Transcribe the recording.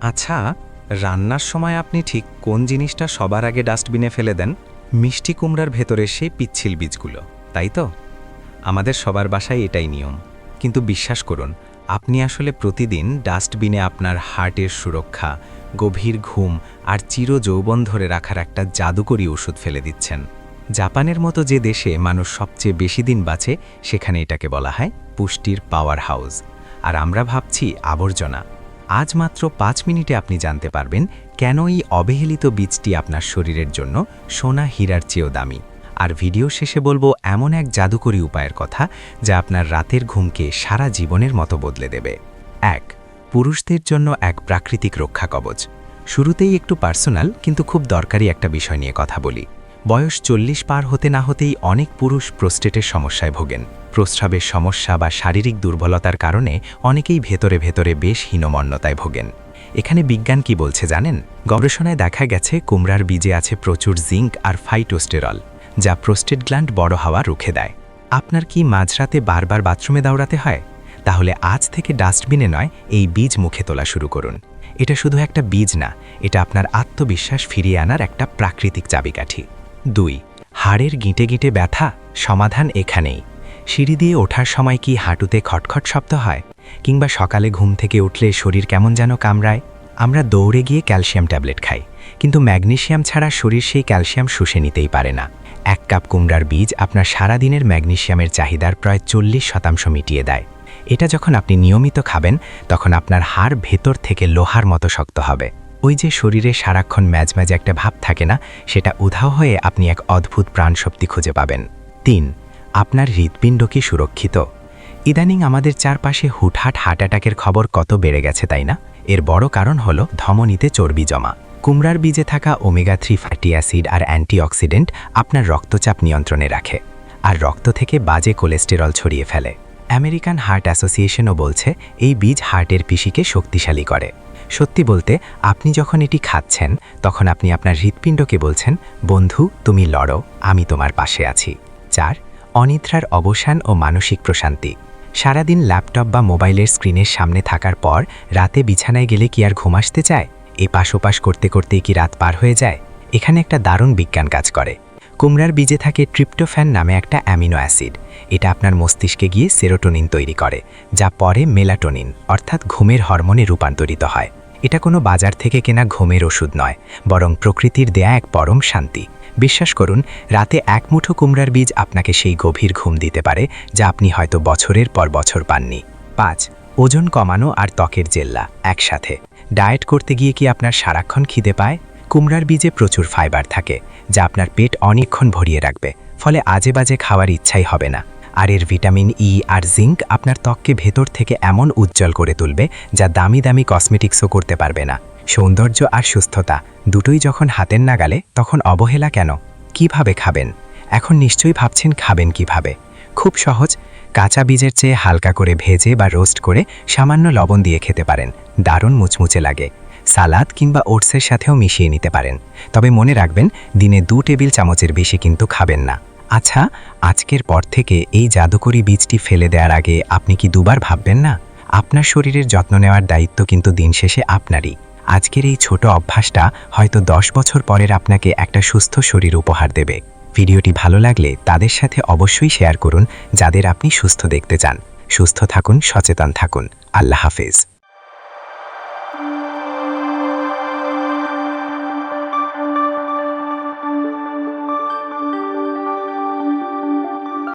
আচ্ছা রান্নার সময় আপনি ঠিক কোন জিনিসটা সবার আগে ডাস্টবিনে ফেলে দেন? মিষ্টি কুমড়ার ভেতরে সেই পিচ্ছিল বীজগুলো, তাই তো? আমাদের সবার বাসায় এটাই নিয়ম। কিন্তু বিশ্বাস করুন, আপনি আসলে প্রতিদিন ডাস্টবিনে আপনার হার্টের সুরক্ষা, গভীর ঘুম আর চির যৌবন ধরে রাখার একটা জাদুকরী ওষুধ ফেলে দিচ্ছেন। জাপানের মতো যে দেশে মানুষ সবচেয়ে বেশি দিন বাঁচে, সেখানে এটাকে বলা হয় পুষ্টির পাওয়ার হাউস। আর আমরা ভাবছি আবর্জনা। আজ মাত্র পাঁচ মিনিটে আপনি জানতে পারবেন কেন এই অবহেলিত বীজটি আপনার শরীরের জন্য সোনা হীরার চেয়েও দামি। আর ভিডিও শেষে বলব এমন এক জাদুকরী উপায়ের কথা যা আপনার রাতের ঘুমকে সারা জীবনের মতো বদলে দেবে। এক, পুরুষদের জন্য এক প্রাকৃতিক রক্ষা কবচ। শুরুতেই একটু পার্সোনাল, কিন্তু খুব দরকারি একটা বিষয় নিয়ে কথা বলি। বয়স চল্লিশ পার হতে না হতেই অনেক পুরুষ প্রোস্টেটের সমস্যায় ভোগেন। প্রস্রাবের সমস্যা বা শারীরিক দুর্বলতার কারণে অনেকেই ভেতরে ভেতরে বেশ হীনমন্যতায় ভোগেন। এখানে বিজ্ঞান কি বলছে জানেন? গবেষণায় দেখা গেছে কুমড়ার বীজে আছে প্রচুর জিঙ্ক আর ফাইটোস্টেরল, যা প্রোস্টেট গ্ল্যান্ড বড় হওয়া রুখে দেয়। আপনার কি মাঝরাতে বারবার বাথরুমে দৌড়াতে হয়? তাহলে আজ থেকে ডাস্টবিনে নয়, এই বীজ মুখে তোলা শুরু করুন। এটা শুধু একটা বীজ না, এটা আপনার আত্মবিশ্বাস ফিরিয়ে আনার একটা প্রাকৃতিক চাবিকাঠি। দুই, হাড়ের গিঁটে গিঁটে ব্যথা, সমাধান এখানেই। সিঁড়ি দিয়ে ওঠার সময় কি হাঁটুতে খটখট শব্দ হয়? কিংবা সকালে ঘুম থেকে উঠলে শরীর কেমন যেন কামড়ায়? আমরা দৌড়ে গিয়ে ক্যালসিয়াম ট্যাবলেট খাই, কিন্তু ম্যাগনেশিয়াম ছাড়া শরীর সেই ক্যালসিয়াম শুষে নিতেই পারে না। এক কাপ কুমড়ার বীজ আপনার সারাদিনের ম্যাগনেশিয়ামের চাহিদার প্রায় চল্লিশ শতাংশ মিটিয়ে দেয়। এটা যখন আপনি নিয়মিত খাবেন, তখন আপনার হাড় ভেতর থেকে লোহার মতো শক্ত হবে। ওই যে শরীরে সারাক্ষণ ম্যাজ ম্যাজ একটা ভাব থাকে না, সেটা উধাও হয়ে আপনি এক অদ্ভুত প্রাণশক্তি খুঁজে পাবেন। তিন, আপনার হৃৎপিণ্ড কি সুরক্ষিত? ইদানিং আমাদের চারপাশে হুটহাট হার্ট অ্যাটাকের খবর কত বেড়ে গেছে, তাই না? এর বড় কারণ হল ধমনীতে চর্বি জমা। কুমড়ার বীজে থাকা ওমেগা থ্রি ফ্যাটি অ্যাসিড আর অ্যান্টিঅক্সিডেন্ট আপনার রক্তচাপ নিয়ন্ত্রণে রাখে আর রক্ত থেকে বাজে কোলেস্টেরল ছড়িয়ে ফেলে। আমেরিকান হার্ট অ্যাসোসিয়েশনও বলছে, এই বীজ হার্টের পিসিকে শক্তিশালী করে। সত্যি বলতে, আপনি যখন এটি খাচ্ছেন, তখন আপনি আপনার হৃৎপিণ্ডকে বলছেন, বন্ধু, তুমি লড়ো, আমি তোমার পাশে আছি। চার, অনিদ্রার অবসান ও মানসিক প্রশান্তি। সারাদিন ল্যাপটপ বা মোবাইলের স্ক্রিনের সামনে থাকার পর, রাতে বিছানায় গেলে কি আর ঘুম আসতে চায়? এই পাশোপাশ করতে করতেই কি রাত পার হয়ে যায়? এখানে একটা দারুণ বিজ্ঞান কাজ করে। কুমড়ার বীজে থাকে ট্রিপ্টোফ্যান নামে একটা অ্যামিনো অ্যাসিড। এটা আপনার মস্তিষ্কে গিয়ে সেরোটোনিন তৈরি করে, যা পরে মেলাটোনিন, অর্থাৎ ঘুমের হরমোনে রূপান্তরিত হয়। এটা কোনো বাজার থেকে কেনা ঘুমের ওষুধ নয়, বরং প্রকৃতির দেয়া এক পরম শান্তি। বিশ্বাস করুন, রাতে এক মুঠো কুমড়ার বীজ আপনাকে সেই গভীর ঘুম দিতে পারে, যা আপনি হয়তো বছরের পর বছর পাননি। পাঁচ, ওজন কমানো আর ত্বকের জেল্লা, একসাথে। ডায়েট করতে গিয়ে কি আপনার সারাক্ষণ খিদে পায়? কুমড়ার বীজে প্রচুর ফাইবার থাকে, যা আপনার পেট অনেকক্ষণ ভরিয়ে রাখবে, ফলে আজে বাজে খাওয়ার ইচ্ছাই হবে না। আর এর ভিটামিন ই আর জিঙ্ক আপনার ত্বককে ভেতর থেকে এমন উজ্জ্বল করে তুলবে যা দামি দামি কসমেটিক্সও করতে পারবে না। সৌন্দর্য আর সুস্থতা দুটোই যখন হাতের নাগালে তখন অবহেলা কেন? কীভাবে খাবেন? এখন নিশ্চয়ই ভাবছেন খাবেন কীভাবে? খুব সহজ, কাঁচা বীজের চেয়ে হালকা করে ভেজে বা রোস্ট করে সামান্য লবণ দিয়ে খেতে পারেন, দারুণ মুচমুচে লাগে। সালাদ কিংবা ওটসের সাথেও মিশিয়ে নিতে পারেন। তবে মনে রাখবেন, দিনে দু টেবিল চামচের বেশি কিন্তু খাবেন না। আচ্ছা আজকের পর থেকে এই জাদুকরি বীজটি ফেলে দেওয়ার আগে আপনি কি দুবার ভাববেন না? আপনার শরীরের যত্ন নেওয়ার দায়িত্ব কিন্তু দিন শেষে আপনারই। আজকের এই ছোট অভ্যাসটা হয়তো দশ বছর পরের আপনাকে একটা সুস্থ শরীর উপহার দেবে। ভিডিওটি ভালো লাগলে তাদের সাথে অবশ্যই শেয়ার করুন, যাদের আপনি সুস্থ দেখতে চান। সুস্থ থাকুন, সচেতন থাকুন। আল্লাহ হাফেজ।